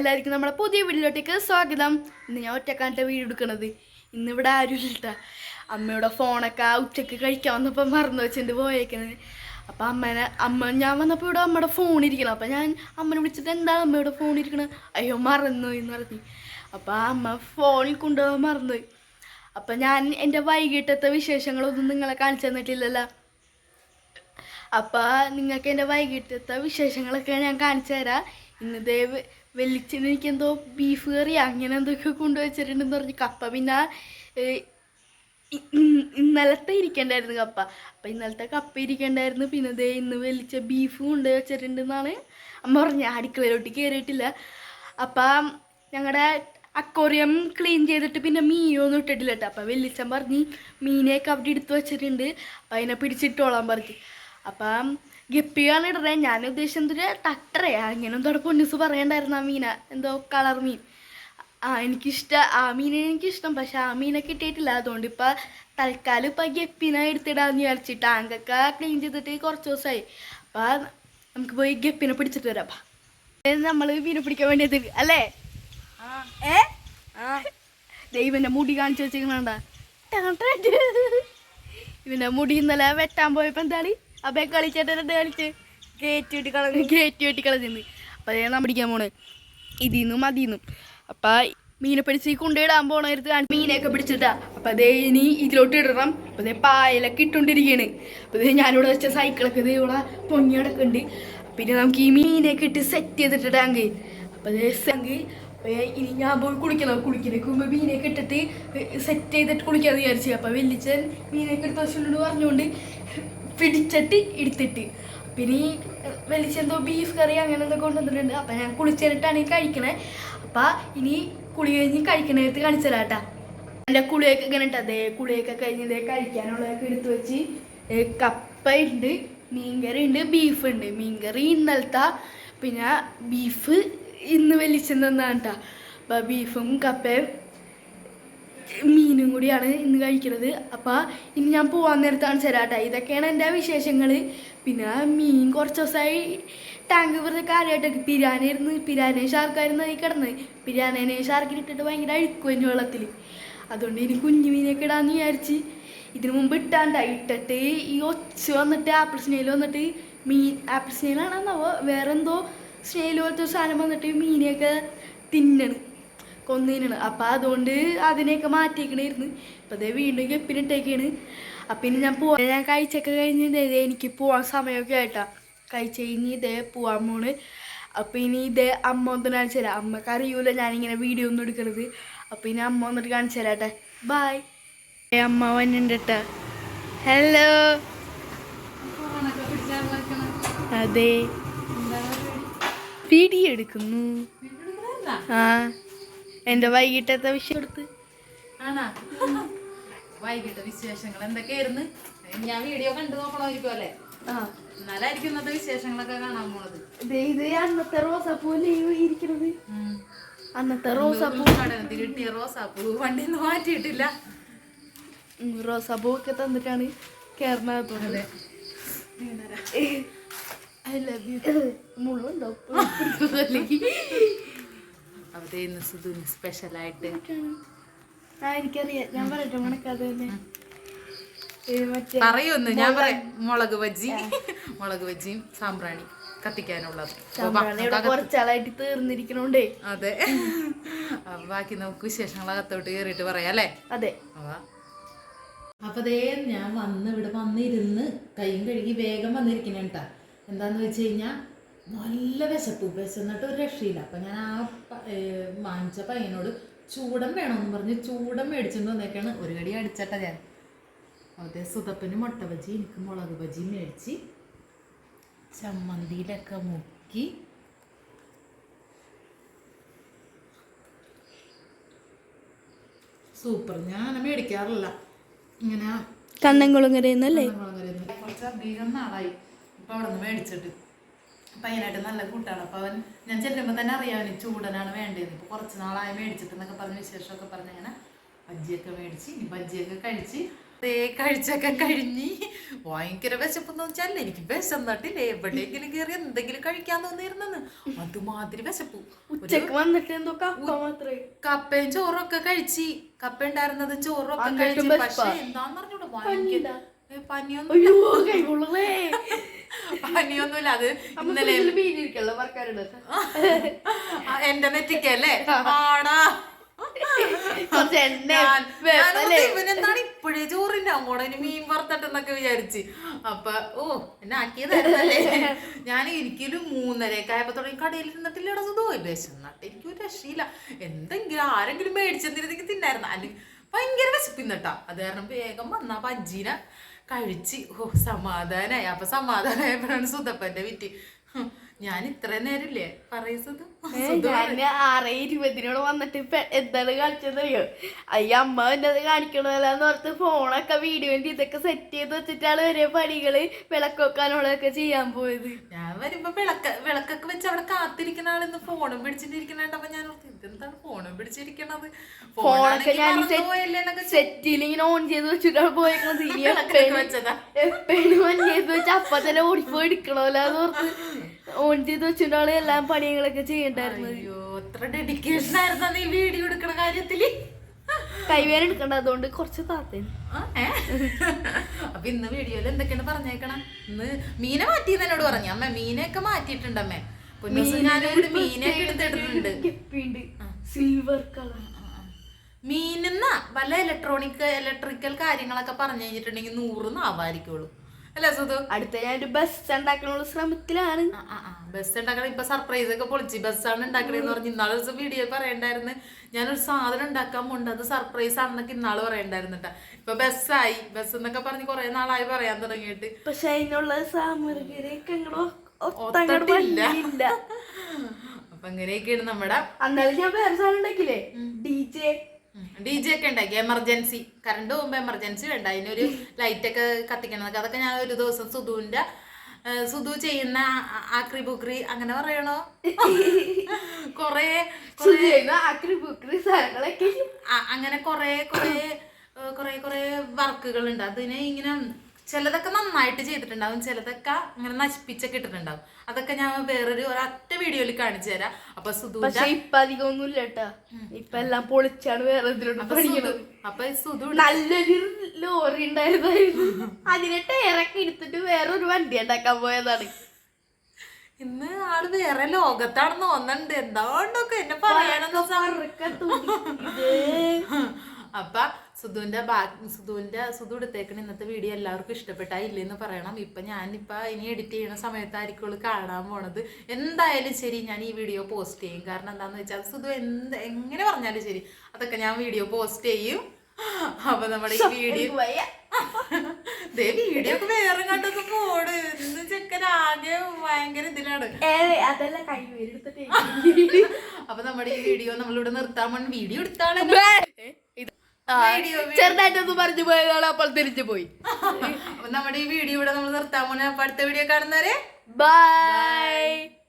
എല്ലാവർക്കും നമ്മുടെ പുതിയ വീഡിയോയിലോട്ടേക്ക് സ്വാഗതം. ഇന്ന് ഞാൻ ഒറ്റക്കാലത്തെ വീട് എടുക്കണത്. ഇന്നിവിടെ ആരും ഇല്ല അമ്മയുടെ ഫോണൊക്കെ ആ ഉച്ചയ്ക്ക് കഴിക്കാൻ വന്നപ്പോൾ മറന്നു വെച്ചിട്ട് പോയേക്കണത്. അപ്പം അമ്മേനെ അമ്മ ഞാൻ വന്നപ്പോൾ ഇവിടെ അമ്മയുടെ ഫോൺ ഇരിക്കണം അപ്പം ഞാൻ അമ്മനെ വിളിച്ചിട്ട് എന്താ അമ്മയുടെ ഫോൺ ഇരിക്കണത്? അയ്യോ മറന്നു എന്ന് പറഞ്ഞു. അപ്പം അമ്മ ഫോണിൽ കൊണ്ടുപോകാൻ മറന്നുപോയി. അപ്പം ഞാൻ എന്റെ വൈകിട്ടത്തെ വിശേഷങ്ങളൊന്നും നിങ്ങളെ കാണിച്ചു തന്നിട്ടില്ലല്ലോ. അപ്പോൾ നിങ്ങൾക്ക് എന്റെ വൈകിട്ടത്തെ വിശേഷങ്ങളൊക്കെ ഞാൻ കാണിച്ചു തരാം. ഇന്ന് വെള്ളിച്ചിന് എനിക്ക് എന്തോ ബീഫ് കറി അങ്ങനെ എന്തൊക്കെ കൊണ്ടുവച്ചിട്ടുണ്ടെന്ന് പറഞ്ഞ് കപ്പ. പിന്നെ ഇന്നലത്തെ ഇരിക്കണ്ടായിരുന്നു കപ്പ. അപ്പം ഇന്നലത്തെ കപ്പ ഇരിക്കണ്ടായിരുന്നു. പിന്നെ ദേ ഇന്ന് വലിച്ച ബീഫ് കൊണ്ടുപോയി വെച്ചിട്ടുണ്ടെന്നാണ് അമ്മ പറഞ്ഞ. അടുക്കളയിലോട്ട് കയറിയിട്ടില്ല അപ്പം ഞങ്ങളുടെ അക്വറിയം ക്ലീൻ ചെയ്തിട്ട് പിന്നെ മീനൊന്നും ഇട്ടിട്ടില്ല കേട്ടോ. അപ്പം വെല്ലിച്ചൻ പറഞ്ഞ് മീനെയൊക്കെ അവിടെ എടുത്ത് വെച്ചിട്ടുണ്ട്. അപ്പം അതിനെ പിടിച്ചിട്ടോളാൻ പറഞ്ഞു. അപ്പം ഗപ്പിയാണ് ഇടണേ. ഞാൻ ഉദ്ദേശിച്ചത് ടട്ടറേ അങ്ങനെ എന്തോ പൊന്നിസ് പറയണ്ടായിരുന്നു ആ മീന. എന്തോ കളർ മീൻ. ആ എനിക്കിഷ്ടം ആ മീനെ എനിക്കിഷ്ടം. പക്ഷെ ആ മീനെ കിട്ടിയിട്ടില്ല. അതുകൊണ്ട് ഇപ്പം തൽക്കാലം ഇപ്പം ഗപ്പിനെ എടുത്തിടാന്ന് വിചാരിച്ചിട്ട് ആങ്കൊക്കെ ക്ലീൻ ചെയ്തിട്ട് കുറച്ച് ദിവസമായി അപ്പം നമുക്ക് പോയി ഗപ്പിനെ പിടിച്ചിട്ട് വരാം. നമ്മൾ മീനെ പിടിക്കാൻ വേണ്ടിയത് അല്ലേ? ഏ? ദൈവന്റെ മുടി കാണിച്ചു വെച്ചിരിക്കണണ്ട ഇവന്റെ മുടി ഇന്നലെ വെട്ടാൻ പോയപ്പോ എന്താണ്? അപ്പൊ കളിച്ചേട്ടനെ കളിച്ച്? ഗേറ്റ് വെട്ടി കളഞ്ഞ്. ഗേറ്റ് വെട്ടി കളഞ്ഞിന്ന്. അപ്പൊ അതേ നാം പിടിക്കാൻ പോണ്. ഇതിന്നും അതിന്നും അപ്പൊ മീനെ പിടിച്ച് കൊണ്ടുവിടാൻ പോണത് മീനെയൊക്കെ പിടിച്ചിട്ടാ. അപ്പൊ അതേ ഇനി ഇതിലോട്ട് ഇടണം. അപ്പൊ അതേ പായലൊക്കെ ഇട്ടോണ്ടിരിക്കണ് അപ്പൊ അതേ ഞാനിവിടെ വെച്ച സൈക്കിളൊക്കെ ദേ ഇവിടെ പൊങ്ങി കിടക്കുന്നുണ്ട് പിന്നെ നമുക്ക് ഈ മീനൊക്കെ ഇട്ട് സെറ്റ് ചെയ്തിട്ടിടാങ്ക് അപ്പൊ അതേ സംഗ് ഇനി ഞാൻ പോയി കുളിക്കണം. കുളിക്കണേക്ക് മുമ്പ് മീനൊക്കെ ഇട്ടിട്ട് സെറ്റ് ചെയ്തിട്ട് കുളിക്കാന്ന് വിചാരിച്ചു. അപ്പൊ വെല്ലിച്ചൻ മീനൊക്കെ എടുത്ത് വെച്ചിട്ടുണ്ട് പറഞ്ഞുകൊണ്ട് പിടിച്ചിട്ട് എടുത്തിട്ട്. പിന്നെ ഈ വെളിച്ചെന്തോ ബീഫ് കറി അങ്ങനെ എന്തൊക്കെ കൊണ്ടുവന്നിട്ടുണ്ട്. അപ്പം ഞാൻ കുളിച്ചിട്ടാണ് ഈ കഴിക്കണേ. അപ്പം ഇനി കുളി കഴിഞ്ഞ് കഴിക്കണേത്ത് കാണിച്ചു തരാം എന്റെ കുളിയൊക്കെ ഇങ്ങനെ ഇട്ട് അതേ കുളിയൊക്കെ കഴിഞ്ഞ് ഇതേ കഴിക്കാനുള്ളതൊക്കെ എടുത്ത് വെച്ച് ഏ, കപ്പ ഉണ്ട് മീൻകറി ഉണ്ട് ബീഫ് ഉണ്ട് മീൻകറി ഇന്നലത്തെ പിന്നെ ബീഫ് ഇന്ന് വലിച്ചെന്നാണ് കേട്ടോ അപ്പം ബീഫും കപ്പയും മീനും കൂടിയാണ് ഇന്ന് കഴിക്കുന്നത്. അപ്പോൾ ഇനി ഞാൻ പോകാൻ നേരത്താണ് ചേരാട്ടെ ഇതൊക്കെയാണ് എന്റെ വിശേഷങ്ങൾ പിന്നെ മീൻ കുറച്ച് ദിവസമായി ടാങ്ക് വെറുതെ കാര്യമായിട്ടൊക്കെ പിരാനായിരുന്നു പിരാനെ ഷാർക്കായിരുന്നു അതിൽ കിടന്നത്. പിരാനേനെ ഷാർക്കിനിട്ടിട്ട് ഭയങ്കര അഴുക്കും വെള്ളത്തിൽ അതുകൊണ്ട് ഇനി കുഞ്ഞു മീനൊക്കെ ഇടാന്ന് വിചാരിച്ച് ഇതിനു മുമ്പ് ഇട്ടാണ്ടായി ഇട്ടിട്ട് ഈ ഒച്ച വന്നിട്ട് ആപ്പിൾ സ്നേൽ വന്നിട്ട് മീൻ ആപ്പിൾ സ്നേലാണെന്നാവോ വേറെന്തോ സ്നെയിൽ പോലത്തെ സാധനം വന്നിട്ട് മീനെയൊക്കെ തിന്നണ്. കൊന്നീനാണ് അപ്പം അതുകൊണ്ട് അതിനെയൊക്കെ മാറ്റിയേക്കണായിരുന്നു. അപ്പം അതേ വീണ്ടും ഗപ്പിനിട്ടേക്കാണ് അപ്പം ഇനി ഞാൻ പോവാ. ഞാൻ കഴിച്ചൊക്കെ കഴിഞ്ഞ് ഇതേ എനിക്ക് പോവാൻ സമയമൊക്കെ ആയിട്ടാ. കഴിച്ച് കഴിഞ്ഞ് ഇതേ പോവാൻ പോണ്. അപ്പം ഇനി ഇതേ അമ്മ ഒന്ന് കാണിച്ചു തരാം. അമ്മയ്ക്ക് അറിയൂല ഞാനിങ്ങനെ വീഡിയോ ഒന്നും എടുക്കണത്. അപ്പം ഇനി അമ്മ വന്നിട്ട് കാണിച്ചു തരാട്ടെ. ബായ് അമ്മ വന്നിട്ടുണ്ട് ഹലോ അതെ. വീഡിയോ എടുക്കുന്നു. ആ. എന്റെ വൈകിട്ടത്തെ വിഷയം എടുത്ത് ആണാ വൈകിട്ട് വിശേഷങ്ങൾ എന്തൊക്കെയായിരുന്നു ഞാൻ വീഡിയോ കണ്ടു നോക്കണമായിരിക്കും അല്ലേ എന്നാലായിരിക്കും ഇന്നത്തെ വിശേഷങ്ങളൊക്കെ കാണാൻ പോണത് ഇത് അന്നത്തെ റോസാപ്പൂ ഇരിക്കണത്. അന്നത്തെ റോസാപ്പൂ കടകത്തിൽ കിട്ടിയ റോസാപ്പൂ വണ്ടി ഒന്നും മാറ്റിയിട്ടില്ല റോസാപ്പൂ ഒക്കെ തന്നിട്ടാണ് കേരളത്തോടെ ഐ ലവ് യു മുള്ളുണ്ടോ അല്ലെങ്കിൽ അവിടെ ഇന്ന് സുധുന് സ്പെഷ്യലായിട്ട് എനിക്കറിയാം. ഞാൻ പറയട്ടെ മണക്കാതെ തന്നെ ഏ, മറ്റേ പറയൊന്ന് ഞാൻ പറയാം. മുളക് ബജ്ജി. മുളക് ബജ്ജിയും സാമ്പ്രാണി കത്തിക്കാനുള്ളത്. കുറച്ചാളായിട്ട് തീർന്നിരിക്കണോണ്ടേ. അതെ. ബാക്കി നമുക്ക് വിശേഷങ്ങൾ അകത്തോട്ട് കയറിയിട്ട് പറയാം അല്ലേ? അതെ. അപ്പൊ ദേ ഞാൻ വന്ന് ഇവിടെ വന്നിരുന്ന് കൈയും കഴുകി വേഗം വന്നിരിക്കണേട്ടാ. എന്താന്ന് വെച്ച് കഴിഞ്ഞാൽ നല്ല വിശപ്പ് വിശന്നിട്ട് ഒരു രക്ഷയില്ല. അപ്പൊ ഞാൻ ആ വാങ്ങിച്ച പയ്യനോട് ചൂടം വേണമെന്ന് പറഞ്ഞ് ചൂടം മേടിച്ചിട്ട് വന്നേക്കാണ്. ഒരു കടി അടിച്ചട്ട ഞാൻ. അതേ സുതപ്പന് മുട്ട ബജി എനിക്ക് മുളക് ബജി മേടിച്ച് ചമ്മന്തിയിലൊക്കെ മുക്കി. സൂപ്പർ. ഞാൻ അങ്ങനെ മേടിക്കാറില്ല. ഇങ്ങനെ കണ്ണൻകുളങ്ങരയിൽ നിന്നല്ലേ? കുറച്ച് അധികം നാളായി. ഇപ്പൊ അവിടെ നിന്ന് മേടിച്ചിട്ട്. പയ്യനായിട്ട് നല്ല കൂട്ടാണ്. അപ്പൊ അവൻ ഞാൻ ചെല്ലുമ്പോൾ തന്നെ അറിയാൻ ചൂടനാണ് വേണ്ടത് ഇപ്പൊ കുറച്ച് നാളായി മേടിച്ചിട്ട് എന്നൊക്കെ പറഞ്ഞ വിശേഷമൊക്കെ പറഞ്ഞ് അങ്ങനെ ബജ്ജിയൊക്കെ മേടിച്ച് ഇനി ബജ്ജിയൊക്കെ കഴിച്ച് ദേ കഴിച്ചൊക്കെ കഴിഞ്ഞ് ഭയങ്കര വിശപ്പെന്ന് വെച്ചാൽ എനിക്ക് വിശന്നിട്ടില്ല എവിടെയെങ്കിലും കയറി എന്തെങ്കിലും കഴിക്കാൻ തോന്നിയിരുന്നെന്ന്. അതുമാതിരി വിശപ്പ്. ഉച്ചയ്ക്ക് വന്നിട്ട് എന്തോ കപ്പ മാത്രമേ കപ്പയും ചോറും ഒക്കെ കഴിച്ച്. കപ്പ ഉണ്ടായിരുന്നത് ചോറും ഒക്കെ കഴിച്ചു? പക്ഷെ എന്താന്ന് പറഞ്ഞോളൂ ഭയങ്കര പനിയൊന്നും പനിയൊന്നുമില്ല. അത് ഇന്നലെ എന്റെ നെറ്റിക്കല്ലേ ആടാ. ഇവനെന്താണ് ഇപ്പോഴേ ചോറിന്റെ അങ്ങോട്ട് ഇനി മീൻ വറുത്തട്ടെന്നൊക്കെ വിചാരിച്ച്. അപ്പൊ ഓ എന്നെ ആക്കിയതായിരുന്നല്ലേ? ഞാൻ എനിക്കൊരു മൂന്നരയൊക്കെ ആയപ്പോ തുടങ്ങി കടയിൽ ഇരുന്നിട്ടില്ലടാ സുധോ വിശന്നിട്ട് എനിക്ക് ഒരു രക്ഷയില്ല. എന്തെങ്കിലും ആരെങ്കിലും മേടിച്ചെന്നിരുന്നെങ്കിൽ തിന്നായിരുന്നു. അല്ലെങ്കിൽ ഭയങ്കര വിശപ്പിന്നട്ടാ. അത് കാരണം വേഗം വന്നാ ബജ്ജീനെ കഴിച്ച്. ഓ സമാധാനായി. അപ്പൊ സമാധാനമായപ്പോഴാണ് സുതപ്പന്റെ വിറ്റ്. ഞാൻ ഇത്ര നേരമില്ലേ? പറയുന്നത് ആറ് ഇരുപതിനോട് വന്നിട്ട് എന്താണ് കളിച്ചതറിയോ അയ്യ അമ്മ എന്നത് കാണിക്കണമല്ലെന്ന് ഓർത്ത് ഫോണൊക്കെ വീഡിയോ ഇതൊക്കെ സെറ്റ് ചെയ്ത് വെച്ചിട്ടാണ് ഒരേ പണികൾ വിളക്കൊക്കാനുള്ളതൊക്കെ ചെയ്യാൻ പോയത്. ഞാൻ വരുമ്പോ വിളക്ക വിളക്കൊക്കെ വെച്ച് അവിടെ കാത്തിരിക്കുന്ന ആളിന്ന് ഫോണും പിടിച്ചിട്ടിരിക്കണ ഞാൻ ഓർത്ത് ഇതെന്താണ് ഫോണും പിടിച്ചിരിക്കണത്? ഫോണൊക്കെ ഞാൻ സെറ്റിൽ ഇങ്ങനെ ഓൺ ചെയ്ത് വെച്ചിട്ടാണ് പോയേക്കണത്. ഇനി എപ്പോഴും ഓൺ ചെയ്ത് വെച്ച് അപ്പൊ തന്നെ ഓടിപ്പോയി എടുക്കണമല്ലോ എന്ന് ഓർത്ത് ഓൺ ചെയ്ത് വെച്ചിട്ടാണ് എല്ലാ പണികളൊക്കെ ചെയ്യണ്ടായിരുന്നത്. അയ്യോ എത്ര ഡെഡിക്കേഷൻ ആയിരുന്നു നീ വീഡിയോ എടുക്കണ കാര്യത്തിൽ. കൈവേന എടുക്കണ്ട അതുകൊണ്ട് കുറച്ച് താത്തേന്? അപ്പൊ ഇന്ന് വീഡിയോയിൽ എന്തൊക്കെയാണ് പറഞ്ഞേക്കണം? ഇന്ന് മീനെ മാറ്റിയെന്ന് എന്നോട് പറഞ്ഞു. അമ്മ മീനൊക്കെ മാറ്റിയിട്ടുണ്ട് സിൽവർ കളർ മീനെന്ന വല്ല ഇലക്ട്രോണിക് ഇലക്ട്രിക്കൽ കാര്യങ്ങളൊക്കെ പറഞ്ഞു കഴിഞ്ഞിട്ടുണ്ടെങ്കിൽ നൂറ് നാവായിരിക്കുള്ളൂ അല്ല സുധു? അടുത്ത ഞാൻ ഒരു ബസ് ഉണ്ടാക്കാനുള്ള ശ്രമത്തിലാണ്. ബസ് ഉണ്ടാക്കണ ഇപ്പൊ സർപ്രൈസ് ഒക്കെ പൊളിച്ച്. ബസ്സാണ് ഉണ്ടാക്കണെന്ന് പറഞ്ഞ് ഇന്നാളെ ദിവസം വീഡിയോ പറയണ്ടായിരുന്നു. ഞാനൊരു സാധനം ഉണ്ടാക്കാൻ പോണ്ട്. അത് സർപ്രൈസ് ആണെന്നൊക്കെ ഇന്നാൾ പറയണ്ടായിരുന്നു കേട്ടാ ഇപ്പൊ ബസ്സായി ബസ് എന്നൊക്കെ പറഞ്ഞ് കുറെ നാളായി പറയാൻ തുടങ്ങിയിട്ട്. പക്ഷെ അതിനുള്ള സാമഗ്രിയൊക്കെ ഒത്തങ്ങോട്ട് അപ്പൊ ഇങ്ങനെയൊക്കെയാണ് നമ്മുടെ അന്നാലും ഞാൻ വേറെ സാധനം ഉണ്ടാക്കില്ലേ ഡി ജെ ഡി ജെ ഒക്കെ ഉണ്ടാക്കി. എമർജൻസി കറണ്ട് പോകുമ്പോ എമർജൻസി വേണ്ട. അതിനൊരു ലൈറ്റ് ഒക്കെ കത്തിക്കണതൊക്കെ അതൊക്കെ ഞാൻ ഒരു ദിവസം സുധുവിന്റെ ഏ, സുധു ചെയ്യുന്ന ആക്രി ബുക്രി അങ്ങനെ പറയണോ? കൊറേ ആക്രി ബുക്രി സാധനങ്ങളൊക്കെ. അങ്ങനെ കൊറേ കൊറേ കൊറേ കൊറേ വർക്കുകൾ ഉണ്ട് അതിന് ഇങ്ങനെ ചിലതൊക്കെ നന്നായിട്ട് ചെയ്തിട്ടുണ്ടാവും ചിലതൊക്കെ ഇങ്ങനെ നശിപ്പിച്ചൊക്കെ ഇട്ടിട്ടുണ്ടാവും. അതൊക്കെ ഞാൻ വേറൊരു ഒരൊറ്റ വീഡിയോയിൽ കാണിച്ചു തരാം. അപ്പൊ സുധുല്ല പക്ഷെ ഇപ്പൊ കേട്ടാ. എല്ലാം പൊളിച്ചാണ് വേറെ അപ്പൊ പഠിക്കണത് സുധു അപ്പൊ സുധു നല്ലൊരു ലോറി ഉണ്ടായിരുന്നു അതിനെ ടയറൊക്കെ എടുത്തിട്ട് വേറൊരു വണ്ടി ഉണ്ടാക്കാൻ പോയതാണ്. ഇന്ന് ആൾ വേറെ ലോകത്താണെന്ന് തോന്നുന്നുണ്ട്. എന്താണ്ടൊക്കെ എന്നെ പറയാനെന്ന് അപ്പൊ സുധുവിന്റെ ബാ സുധുവിന്റെ സുധു എടുത്തേക്കണ ഇന്നത്തെ വീഡിയോ എല്ലാവർക്കും ഇഷ്ടപ്പെട്ടാ ഇല്ലെന്ന് പറയണം. ഇപ്പം ഞാനിപ്പോൾ ഇനി എഡിറ്റ് ചെയ്യുന്ന സമയത്തായിരിക്കും കാണാൻ പോണത്. എന്തായാലും ശരി ഞാൻ ഈ വീഡിയോ പോസ്റ്റ് ചെയ്യും. കാരണം എന്താന്ന് വെച്ചാൽ സുധു എന്ത് എങ്ങനെ പറഞ്ഞാലും ശരി അതൊക്കെ ഞാൻ വീഡിയോ പോസ്റ്റ് ചെയ്യും. അപ്പൊ നമ്മുടെ ഈ വീഡിയോ ദേ വീഡിയോ ഒക്കെ വേറെ കണ്ടൊക്കെ പോട് എന്ത് ചെക്കൻ ആകെ ഭയങ്കര ഇതിലാണ്. അപ്പൊ നമ്മുടെ ഈ വീഡിയോ നമ്മളിവിടെ നിർത്താൻ വീഡിയോ എടുത്താണ്. ചെറുതായിട്ടൊന്ന് പറഞ്ഞു പോയതാണ് അപ്പോൾ തിരിച്ചു പോയി. അപ്പൊ നമ്മുടെ ഈ വീഡിയോ ഇവിടെ നമ്മൾ നിർത്താൻ പോണേ. അപ്പൊ അടുത്ത വീഡിയോ കാണുന്നവരെ ബൈ